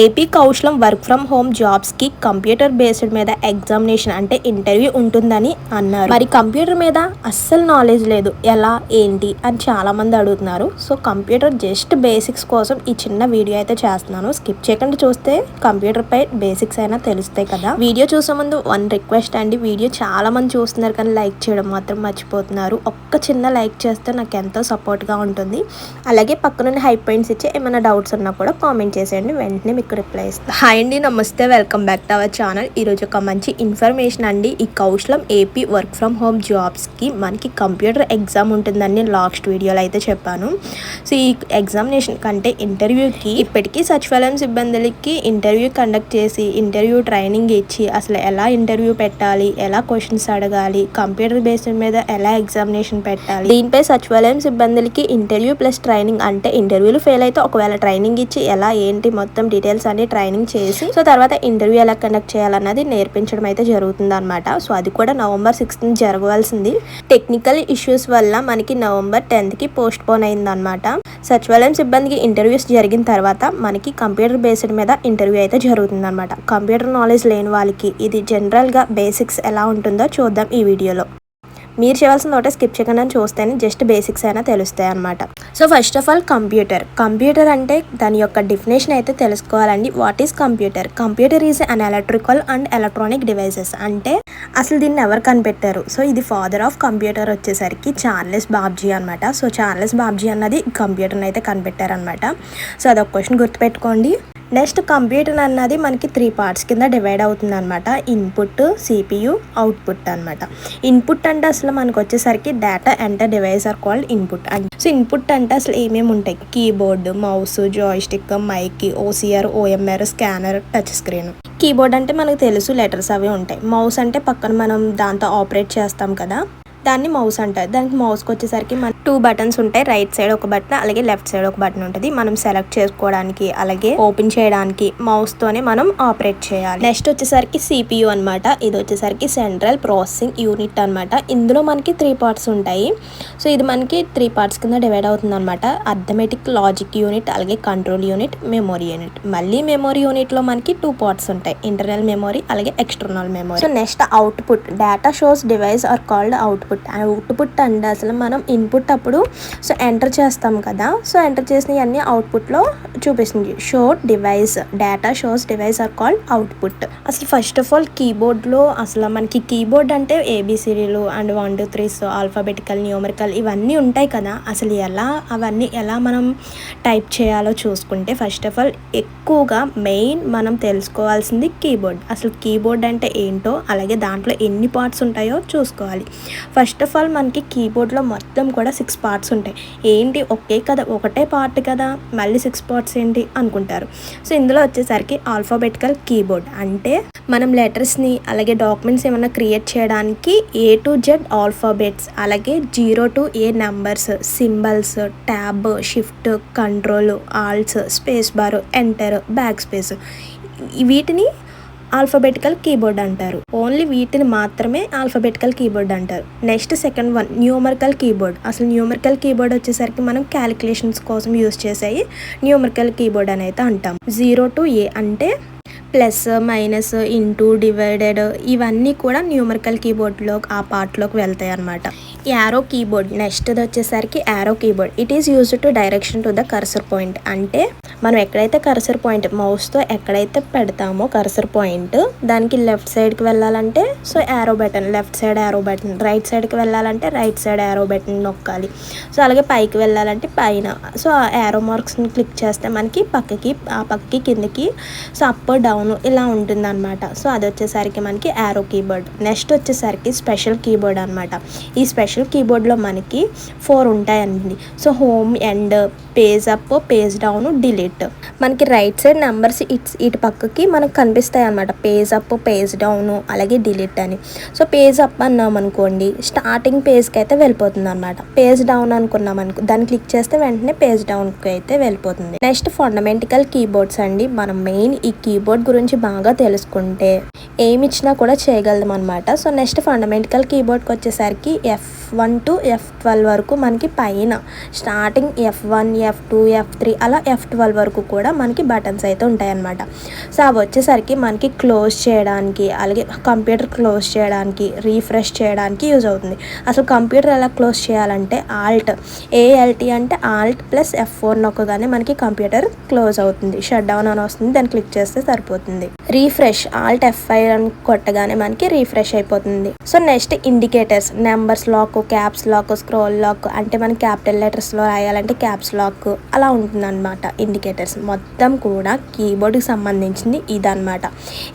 AP Kaushalam work from home జాబ్స్కి computer based మీద examination అంటే ఇంటర్వ్యూ ఉంటుందని అన్నారు. మరి కంప్యూటర్ మీద అస్సలు నాలెడ్జ్ లేదు. ఎలా ఏంటి అని చాలా మంది అడుగుతున్నారు. సో కంప్యూటర్ జస్ట్ బేసిక్స్ కోసం ఈ చిన్న వీడియో అయితే చేస్తున్నాను. స్కిప్ చేయకుండా చూస్తే కంప్యూటర్ పై బేసిక్స్ అయినా తెలుస్తాయి కదా. వీడియో చూసే ముందు వన్ రిక్వెస్ట్ అండి. వీడియో చాలా మంది చూస్తున్నారు కానీ లైక్ చేయడం మాత్రం మర్చిపోతున్నారు. ఒక్క చిన్న లైక్ చేస్తే నాకు ఎంతో సపోర్ట్గా ఉంటుంది. అలాగే పక్కనుండి హై పాయింట్స్ ఇచ్చి ఏమైనా డౌట్స్ ఉన్నా కూడా కామెంట్ చేసేయండి. వెంటనే మీకు రిప్లై ఇస్తాను హాయ్ అండి నమస్తే welcome back to our channel ఈరోజు ఒక మంచి ఇన్ఫర్మేషన్ అండి. ఈ Kaushalam AP work from home జాబ్స్కి మనకి కంప్యూటర్ ఎగ్జామ్ ఉంటుందని లాస్ట్ వీడియోలో అయితే చెప్పాను. సో ఈ ఎగ్జామినేషన్ కంటే ఇంటర్వ్యూకి ఇప్పటికీ సచివాలయం సిబ్బందులకి ఇంటర్వ్యూ కండక్ట్ చేసి ఇంటర్వ్యూ ట్రైనింగ్ ఇచ్చి అసలు ఎలా ఇంటర్వ్యూ పెట్టాలి ఎలా క్వశ్చన్స్ అడగాలి కంప్యూటర్ బేస్డ్ మీద ఎలా ఎగ్జామినేషన్ పెట్టాలి. దీనిపై సచివాలయం సిబ్బందులకి ఇంటర్వ్యూ ప్లస్ ట్రైనింగ్ అంటే ఇంటర్వ్యూలు ఫెయిల్ అయితే ఒకవేళ ట్రైనింగ్ ఇచ్చి ఎలా ఏంటి మొత్తం డీటెయిల్స్ అన్ని ట్రైనింగ్ చేసి సో తర్వాత ఇంటర్వ్యూ ఎలా కండక్ట్ చేయాలన్నది నేర్పించడం అయితే జరుగుతుంది అనమాట సో అది కూడా నవంబర్ సిక్స్త్ జరగవలసింది టెక్నికల్ ఇష్యూస్ వల్ల మనకి నవంబర్ టెన్త్కి పోస్ట్ పోన్ అయిందనమాట సచివాలయం సిబ్బందికి ఇంటర్వ్యూస్ జరిగిన తర్వాత మనకి కంప్యూటర్ బేస్డ్ మీద ఇంటర్వ్యూ అయితే జరుగుతుంది అనమాట కంప్యూటర్ నాలెడ్జ్ లేని వాళ్ళకి ఇది జనరల్గా బేసిక్స్ ఎలా ఉంటుందో చూద్దాం ఈ వీడియోలో. మీరు చేయాల్సిన ఒకటే స్కిప్ చేయకుండా చూస్తేనే జస్ట్ బేసిక్స్ అయినా తెలుస్తాయి అనమాట so first of all computer computer అంటే దాని యొక్క డెఫినేషన్ అయితే తెలుసుకోవాలండి. What is computer computer is an electrical and electronic devices అంటే అసలు దీన్ని ఎవరు కనిపెట్టారు? సో ఇది ఫాదర్ ఆఫ్ కంప్యూటర్ వచ్చేసరికి చార్లెస్ బాబ్జీ అనమాట సో చార్లెస్ బాబ్జీ అన్నది కంప్యూటర్ని అయితే కనిపెట్టారనమాట సో అదొక క్వశ్చన్ గుర్తుపెట్టుకోండి. నెక్స్ట్ కంప్యూటర్ అన్నది మనకి త్రీ పార్ట్స్ కింద డివైడ్ అవుతుంది అనమాట ఇన్పుట్ సిపియు అవుట్పుట్ అనమాట ఇన్పుట్ అంటే అసలు మనకు వచ్చేసరికి data enter device are called input and so input అంటే అసలు ఏమేమి ఉంటాయి? Keyboard mouse joystick mic OCR OMR scanner touch screen keyboard అంటే మనకు తెలుసు లెటర్స్ అవి ఉంటాయి. మౌస్ అంటే పక్కన మనం దాంతో ఆపరేట్ చేస్తాం కదా. దాన్ని మౌస్ అంటారు. దానికి మౌస్కి వచ్చేసరికి మన టూ బటన్స్ ఉంటాయి. రైట్ సైడ్ ఒక బటన్ అలాగే లెఫ్ట్ సైడ్ ఒక బటన్ ఉంటుంది. మనం సెలెక్ట్ చేసుకోవడానికి అలాగే ఓపెన్ చేయడానికి మౌస్ తోనే మనం ఆపరేట్ చేయాలి. నెక్స్ట్ వచ్చేసరికి సిపియు అనమాట ఇది వచ్చేసరికి సెంట్రల్ ప్రాసెసింగ్ యూనిట్ అనమాట ఇందులో మనకి త్రీ పార్ట్స్ ఉంటాయి. సో ఇది మనకి త్రీ పార్ట్స్ కింద డివైడ్ అవుతుంది అనమాట అర్థమెటిక్ లాజిక్ యూనిట్ అలాగే కంట్రోల్ యూనిట్ మెమొరీ యూనిట్ మళ్ళీ మెమొరీ యూనిట్లో మనకి టూ పార్ట్స్ ఉంటాయి. ఇంటర్నల్ మెమొరీ అలాగే external memory so next output data shows device are called output output అంటే అసలు మనం ఇన్పుట్ అప్పుడు సో ఎంటర్ చేస్తాం కదా సో ఎంటర్ చేసినవన్నీ అవుట్పుట్లో చూపిస్తుంది. Show device data shows device are called output అసలు ఫస్ట్ ఆఫ్ ఆల్ కీబోర్డ్లో అసలు మనకి కీబోర్డ్ అంటే ఏబిసిడీలు and one two threes alphabetical numerical ఇవన్నీ ఉంటాయి కదా. అసలు ఎలా అవన్నీ ఎలా మనం టైప్ చేయాలో చూసుకుంటే ఫస్ట్ ఆఫ్ ఆల్ ఎక్కువగా మెయిన్ మనం తెలుసుకోవాల్సింది కీబోర్డ్ అసలు కీబోర్డ్ అంటే ఏంటో అలాగే దాంట్లో ఎన్ని పార్ట్స్ ఉంటాయో చూసుకోవాలి. ఫస్ట్ ఆఫ్ ఆల్ మనకి కీబోర్డ్లో మొత్తం కూడా సిక్స్ పార్ట్స్ ఉంటాయి. ఏంటి? ఒకే కదా ఒకటే పార్ట్ కదా? మళ్ళీ సిక్స్ పార్ట్స్ ఏంటి? అనుకుంటారు. సో ఇందులో వచ్చేసరికి ఆల్ఫాబెటికల్ కీబోర్డ్ అంటే మనం లెటర్స్ని అలాగే డాక్యుమెంట్స్ ఏమైనా క్రియేట్ చేయడానికి ఏ టు జెడ్ ఆల్ఫాబెట్స్ అలాగే zero to A numbers symbols tab shift control alt space bar enter back space వీటిని ఆల్ఫాబెటికల్ కీబోర్డ్ అంటారు. ఓన్లీ వీటిని మాత్రమే ఆల్ఫాబెటికల్ కీబోర్డ్ అంటారు. Next second one numerical keyboard. అసలు న్యూమరికల్ కీబోర్డ్ వచ్చేసరికి మనం క్యాలిక్యులేషన్స్ కోసం యూస్ చేసేవి న్యూమరికల్ కీబోర్డ్ అని అయితే అంటాం. జీరో టు ఏ అంటే ప్లస్ మైనస్ ఇంటూ డివైడెడ్ ఇవన్నీ కూడా న్యూమరికల్ కీబోర్డ్లో ఆ పార్ట్లోకి వెళ్తాయి అన్నమాట. Arrow keyboard. నెక్స్ట్ వచ్చేసరికి arrow keyboard. It is used to direction to the cursor point అంటే మనం ఎక్కడైతే కర్సర్ పాయింట్ మౌస్తో ఎక్కడైతే పెడతామో కర్సర్ పాయింట్ దానికి లెఫ్ట్ సైడ్కి వెళ్ళాలంటే so arrow button left side arrow button right సైడ్కి వెళ్ళాలంటే రైట్ సైడ్ యారో బటన్ నొక్కాలి. సో అలాగే పైకి వెళ్ళాలంటే పైన. సో ఆ యారో మార్క్స్ని క్లిక్ చేస్తే మనకి పక్కకి ఆ పక్కకి కిందకి సో అప్ డౌన్ ఇలా ఉంటుంది అనమాట సో అది వచ్చేసరికి మనకి యారో కీబోర్డ్ నెక్స్ట్ వచ్చేసరికి స్పెషల్ కీబోర్డ్ అనమాట ఈ స్పెషల్ కీబోర్డ్లో మనకి ఫోర్ ఉంటాయండి so home end page up page down delete. మనకి రైట్ సైడ్ నెంబర్స్ ఇట్స్ ఇటు పక్కకి మనకు కనిపిస్తాయి అనమాట పేజ్ అప్ పేజ్ డౌన్ అలాగే డిలీట్ అని. సో పేజ్ అప్ అన్నాం అనుకోండి స్టార్టింగ్ పేజ్కి అయితే వెళ్ళిపోతుంది అనమాట పేజ్ డౌన్ అనుకున్నాం అనుకో దాన్ని క్లిక్ చేస్తే వెంటనే పేజ్ డౌన్కి అయితే వెళ్ళిపోతుంది. నెక్స్ట్ ఫండమెంటికల్ కీబోర్డ్స్ అండి. మనం మెయిన్ ఈ కీబోర్డ్ గురించి బాగా తెలుసుకుంటే ఏమి ఇచ్చినా కూడా చేయగలం అనమాట సో నెక్స్ట్ ఫండమెంటికల్ కీబోర్డ్కి వచ్చేసరికి F one to F twelve వరకు మనకి పైన. Starting F one F two F three అలా ఎఫ్ ట్వెల్వ్ వరకు కూడా మనకి బటన్స్ అయితే ఉంటాయన్నమాట. సో అవి వచ్చేసరికి మనకి క్లోజ్ చేయడానికి అలాగే కంప్యూటర్ క్లోజ్ చేయడానికి రీఫ్రెష్ చేయడానికి యూజ్ అవుతుంది. అసలు కంప్యూటర్ ఎలా క్లోజ్ చేయాలంటే ఆల్ట్ ఏఎల్టీ అంటే ఆల్ట్ ప్లస్ ఎఫ్ ఫోర్ నొక్కగానే మనకి కంప్యూటర్ క్లోజ్ అవుతుంది. షట్ డౌన్ అని వస్తుంది. దాన్ని క్లిక్ చేస్తే సరిపోతుంది. రీఫ్రెష్ ఆల్ట్ ఎఫ్ ఫైవ్ అని కొట్టగానే మనకి రీఫ్రెష్ అయిపోతుంది. So next indicators numbers lock caps lock scroll lock అంటే మనకి క్యాపిటల్ లెటర్స్లో రాయాలంటే క్యాప్స్ లాక్ అలా ఉంటుంది అనమాట ఇండికేటర్స్ మొత్తం కూడా కీబోర్డ్కి సంబంధించింది ఇదనమాట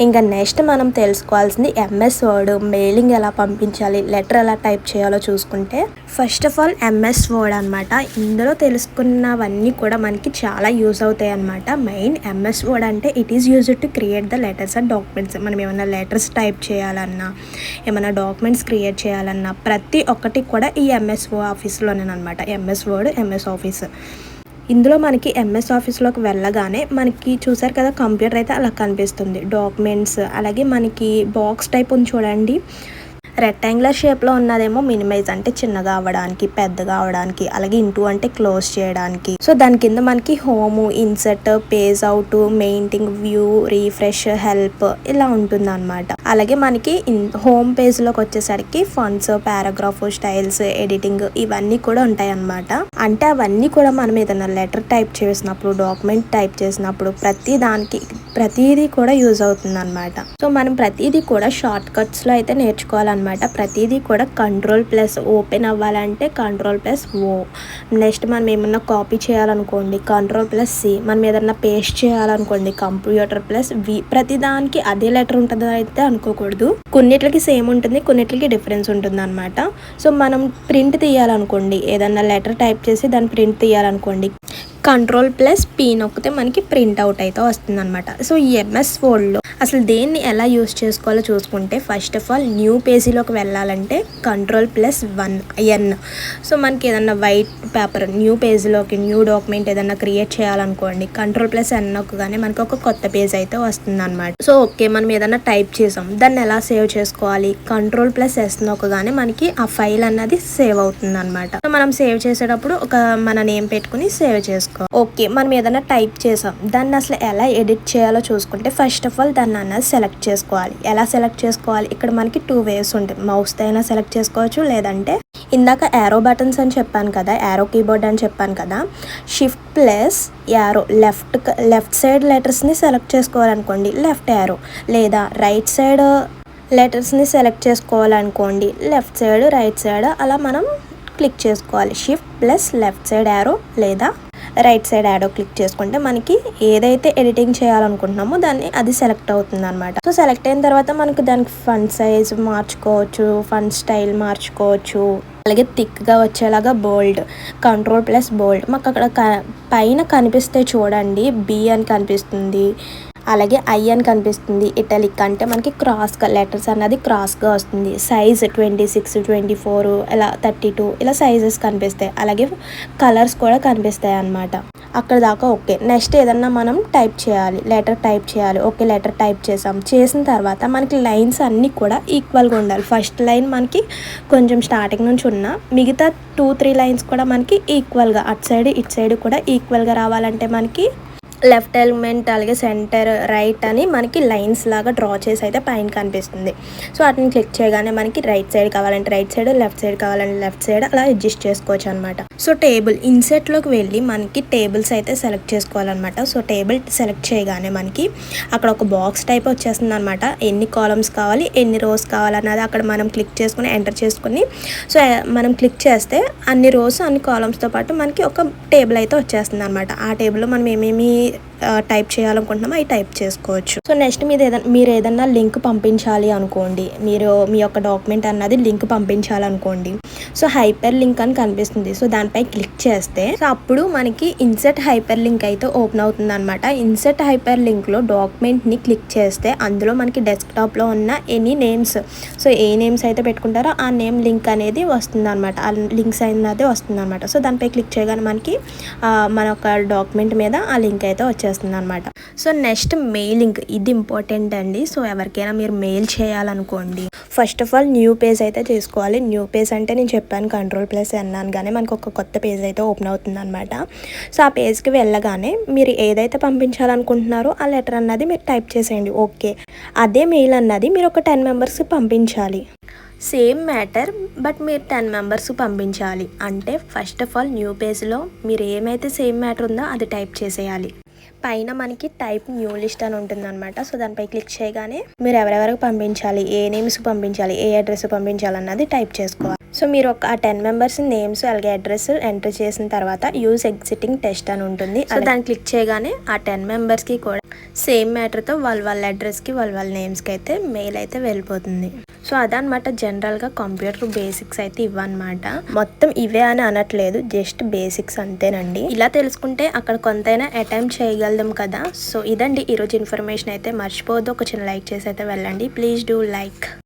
ఇంకా నెక్స్ట్ మనం తెలుసుకోవాల్సింది ఎంఎస్ వర్డ్ మెయిలింగ్ ఎలా పంపించాలి లెటర్ ఎలా టైప్ చేయాలో చూసుకుంటే first of all MS Word అనమాట ఇందులో తెలుసుకున్నవన్నీ కూడా మనకి చాలా యూజ్ అవుతాయి అనమాట మెయిన్ ఎంఎస్ వర్డ్ అంటే it is use to create the letters and documents మనం ఏమైనా లెటర్స్ టైప్ చేయాలన్నా ఏమైనా డాక్యుమెంట్స్ క్రియేట్ చేయాలన్నా ప్రతి ఒక్కటి కూడా ఈ ఎంఎస్ ఆఫీస్లోనేనమాట ఎంఎస్ వర్డ్ ఎంఎస్ ఆఫీస్ ఇందులో మనకి ఎంఎస్ ఆఫీస్లోకి వెళ్ళగానే మనకి చూసారు కదా కంప్యూటర్ అయితే అలా కనిపిస్తుంది. డాక్యుమెంట్స్ అలాగే మనకి బాక్స్ టైప్ ఉంది చూడండి. రెక్టాంగులర్ షేప్లో ఉన్నదేమో మినిమైజ్ అంటే చిన్నగా అవ్వడానికి పెద్దగా అవ్వడానికి అలాగే ఇంటూ అంటే క్లోజ్ చేయడానికి. సో దాని కింద మనకి home insert page out mailings view refresh help ఇలా ఉంటుంది అనమాట అలాగే మనకి హోమ్ పేజ్లోకి వచ్చేసరికి ఫండ్స్ పారాగ్రాఫ్ స్టైల్స్ ఎడిటింగ్ ఇవన్నీ కూడా ఉంటాయి అన్నమాట అంటే అవన్నీ కూడా మనం ఏదైనా లెటర్ టైప్ చేసినప్పుడు డాక్యుమెంట్ టైప్ చేసినప్పుడు ప్రతి దానికి ప్రతిదీ కూడా యూజ్ అవుతుంది అనమాట సో మనం ప్రతిదీ కూడా షార్ట్ కట్స్లో అయితే నేర్చుకోవాలన్నమాట. ప్రతిదీ కూడా కంట్రోల్ ప్లస్ ఓపెన్ అవ్వాలంటే కంట్రోల్ ప్లస్ ఓ నెక్స్ట్ మనం ఏమన్నా కాపీ చేయాలనుకోండి కంట్రోల్ ప్లస్ సి మనం ఏదన్నా పేస్ట్ చేయాలనుకోండి కంప్యూటర్ ప్లస్ వి ప్రతిదానికి అదే లెటర్ ఉంటుంది అయితే అనుకోకూడదు. కొన్నిట్లకి సేమ్ ఉంటుంది కొన్నిట్లకి డిఫరెన్స్ ఉంటుంది అనమాట సో మనం ప్రింట్ తీయాలనుకోండి ఏదన్నా లెటర్ టైప్ చేసి దాన్ని ప్రింట్ తీయాలనుకోండి. కంట్రోల్ ప్లస్ పీ నొక్కితే మనకి ప్రింట్ అవుట్ అయితే వస్తుంది అనమాట సో ఈ ఎంఎస్ వర్డ్లో అసలు దేన్ని ఎలా యూస్ చేసుకోవాలో చూసుకుంటే ఫస్ట్ ఆఫ్ ఆల్ న్యూ పేజీలోకి వెళ్ళాలంటే control plus one N so మనకి ఏదన్నా వైట్ పేపర్ న్యూ పేజీలోకి న్యూ డాక్యుమెంట్ ఏదన్నా క్రియేట్ చేయాలనుకోండి కంట్రోల్ ప్లస్ ఎన్ నొక్కగానే మనకి ఒక కొత్త పేజ్ అయితే వస్తుంది అనమాట సో ఓకే మనం ఏదన్నా టైప్ చేసాం దాన్ని ఎలా సేవ్ చేసుకోవాలి? కంట్రోల్ ప్లస్ ఎస్ నొక్కగానే మనకి ఆ ఫైల్ అన్నది సేవ్ అవుతుంది అనమాట మనం సేవ్ చేసేటప్పుడు ఒక మన నేమ్ పెట్టుకుని సేవ్ చేసుకోవాలి ఓకే మనం ఏదైనా టైప్ చేసాం. దాన్ని అసలు ఎలా ఎడిట్ చేయాలో చూసుకుంటే ఫస్ట్ ఆఫ్ ఆల్ దాన్ని అన్నది సెలెక్ట్ చేసుకోవాలి. ఎలా సెలెక్ట్ చేసుకోవాలి? ఇక్కడ మనకి టూ వేస్ ఉంటాయి. మౌస్తో అయినా సెలెక్ట్ చేసుకోవచ్చు లేదంటే ఇందాక యారో బటన్స్ అని చెప్పాను కదా యారో కీబోర్డ్ అని చెప్పాను కదా shift plus arrow left left side లెటర్స్ని select చేసుకోవాలనుకోండి లెఫ్ట్ యారో లేదా రైట్ సైడ్ లెటర్స్ని సెలెక్ట్ చేసుకోవాలనుకోండి లెఫ్ట్ సైడ్ రైట్ సైడ్ అలా మనం క్లిక్ చేసుకోవాలి. Shift plus left side arrow లేదా రైట్ సైడ్ యాడో క్లిక్ చేసుకుంటే మనకి ఏదైతే ఎడిటింగ్ చేయాలనుకుంటున్నామో దాన్ని అది సెలెక్ట్ అవుతుంది అనమాట సో సెలెక్ట్ అయిన తర్వాత మనకి దానికి ఫండ్ సైజ్ మార్చుకోవచ్చు ఫండ్ స్టైల్ మార్చుకోవచ్చు. అలాగే థిక్గా వచ్చేలాగా బోల్డ్ కంట్రోల్ ప్లస్ బోల్డ్. మాకు అక్కడ క పైన కనిపిస్తే చూడండి బి అని కనిపిస్తుంది. అలాగే ఐ అని కనిపిస్తుంది. ఇటలిక్ అంటే మనకి క్రాస్గా లెటర్స్ అన్నది క్రాస్గా వస్తుంది. Size twenty six twenty four ఇలా థర్టీ టూ ఇలా సైజెస్ కనిపిస్తాయి. అలాగే కలర్స్ కూడా కనిపిస్తాయి అన్నమాట. అక్కడ దాకా ఓకే నెక్స్ట్ ఏదన్నా మనం టైప్ చేయాలి. లెటర్ టైప్ చేయాలి. ఓకే లెటర్ టైప్ చేసాం. చేసిన తర్వాత మనకి లైన్స్ అన్నీ కూడా ఈక్వల్గా ఉండాలి. ఫస్ట్ లైన్ మనకి కొంచెం స్టార్టింగ్ నుంచి ఉన్న మిగతా టూ త్రీ లైన్స్ కూడా మనకి ఈక్వల్గా అటు సైడ్ ఇటు సైడ్ కూడా ఈక్వల్గా రావాలంటే మనకి లెఫ్ట్ ఎలిమెంట్ అలాగే సెంటర్ రైట్ అని మనకి లైన్స్ లాగా డ్రా చేసి అయితే పైన కనిపిస్తుంది. సో వాటిని క్లిక్ చేయగానే మనకి రైట్ సైడ్ కావాలంటే రైట్ సైడ్ లెఫ్ట్ సైడ్ కావాలంటే లెఫ్ట్ సైడ్ అలా అడ్జస్ట్ చేసుకోవచ్చు అనమాట సో టేబుల్ ఇన్సెట్లోకి వెళ్ళి మనకి టేబుల్స్ అయితే సెలెక్ట్ చేసుకోవాలన్నమాట. సో టేబుల్ సెలెక్ట్ చేయగానే మనకి అక్కడ ఒక బాక్స్ టైప్ వచ్చేస్తుంది అనమాట ఎన్ని కాలమ్స్ కావాలి ఎన్ని రోస్ కావాలన్నది అక్కడ మనం క్లిక్ చేసుకుని ఎంటర్ చేసుకుని సో మనం క్లిక్ చేస్తే అన్ని రోస్ అన్ని కాలమ్స్తో పాటు మనకి ఒక టేబుల్ అయితే వచ్చేస్తుంది అనమాట ఆ టేబుల్లో మనం ఏమేమి టైప్ చేయాలనుకుంటున్నామో అవి టైప్ చేసుకోవచ్చు. సో నెక్స్ట్ మీరు ఏదైనా మీరు ఏదన్నా లింక్ పంపించాలి అనుకోండి. మీరు మీ యొక్క డాక్యుమెంట్ అన్నది లింక్ పంపించాలనుకోండి. సో హైపర్ లింక్ అని కనిపిస్తుంది. సో దానిపై క్లిక్ చేస్తే సో అప్పుడు మనకి ఇన్సెట్ హైపర్ లింక్ అయితే ఓపెన్ అవుతుంది అనమాట ఇన్సెట్ హైపర్ లింక్లో డాక్యుమెంట్ని క్లిక్ చేస్తే అందులో మనకి డెస్క్టాప్లో ఉన్న ఎనీ నేమ్స్ సో ఏ నేమ్స్ అయితే పెట్టుకుంటారో ఆ నేమ్ లింక్ అనేది వస్తుంది అనమాట ఆ లింక్స్ అనేది వస్తుంది అనమాట సో దానిపై క్లిక్ చేయగానే మనకి మన ఒక డాక్యుమెంట్ మీద ఆ లింక్ అయితే వచ్చేస్తుంది. అనమాట సో నెక్స్ట్ మెయిలింగ్. ఇది ఇంపార్టెంట్ అండి. సో ఎవరికైనా మీరు mail చేయాలనుకోండి. First of all new page అయితే చేసుకోవాలి. న్యూ పేజ్ అంటే నేను చెప్పాను కంట్రోల్ ప్లస్ అన్నాను కానీ మనకు ఒక కొత్త పేజ్ అయితే ఓపెన్ అవుతుంది అనమాట సో ఆ పేజ్కి వెళ్ళగానే మీరు ఏదైతే పంపించాలనుకుంటున్నారో ఆ లెటర్ అన్నది మీరు టైప్ చేసేయండి. ఓకే అదే మెయిల్ అన్నది మీరు ఒక టెన్ మెంబర్స్కి పంపించాలి. సేమ్ మ్యాటర్ బట్ మీరు టెన్ మెంబర్స్ పంపించాలి. అంటే ఫస్ట్ ఆఫ్ ఆల్ న్యూ పేజ్లో మీరు ఏమైతే సేమ్ మ్యాటర్ ఉందో అది టైప్ చేసేయాలి. పైన మనకి టైప్ న్యూ లిస్ట్ అని ఉంటుంది అనమాట సో దానిపై క్లిక్ చేయగానే మీరు ఎవరెవరికి పంపించాలి ఏ నేమ్స్ పంపించాలి ఏ అడ్రస్ పంపించాలి అన్నది టైప్ చేసుకోవాలి. సో మీరు ఒక ఆ టెన్ మెంబర్స్ నేమ్స్ అలాగే అడ్రస్ ఎంటర్ చేసిన తర్వాత యూజ్ ఎగ్జిటింగ్ టెస్ట్ అని ఉంటుంది. సో దాన్ని క్లిక్ చేయగానే ఆ టెన్ మెంబర్స్కి కూడా సేమ్ మ్యాటర్తో వాళ్ళ వాళ్ళ అడ్రస్కి వాళ్ళ వాళ్ళ నేమ్స్కి అయితే మెయిల్ అయితే వెళ్ళిపోతుంది. సో అదనమాట జనరల్గా కంప్యూటర్ బేసిక్స్ అయితే ఇవ్వనమాట మొత్తం ఇవే అని అనట్లేదు జస్ట్ బేసిక్స్ అంతేనండి. ఇలా తెలుసుకుంటే అక్కడ కొంతైనా అటెంప్ట్ చేయగలదాం కదా. సో ఇదండి ఈరోజు ఇన్ఫర్మేషన్ అయితే. మర్చిపోవద్దు ఒక చిన్న లైక్ చేసి అయితే వెళ్ళండి. Please do like.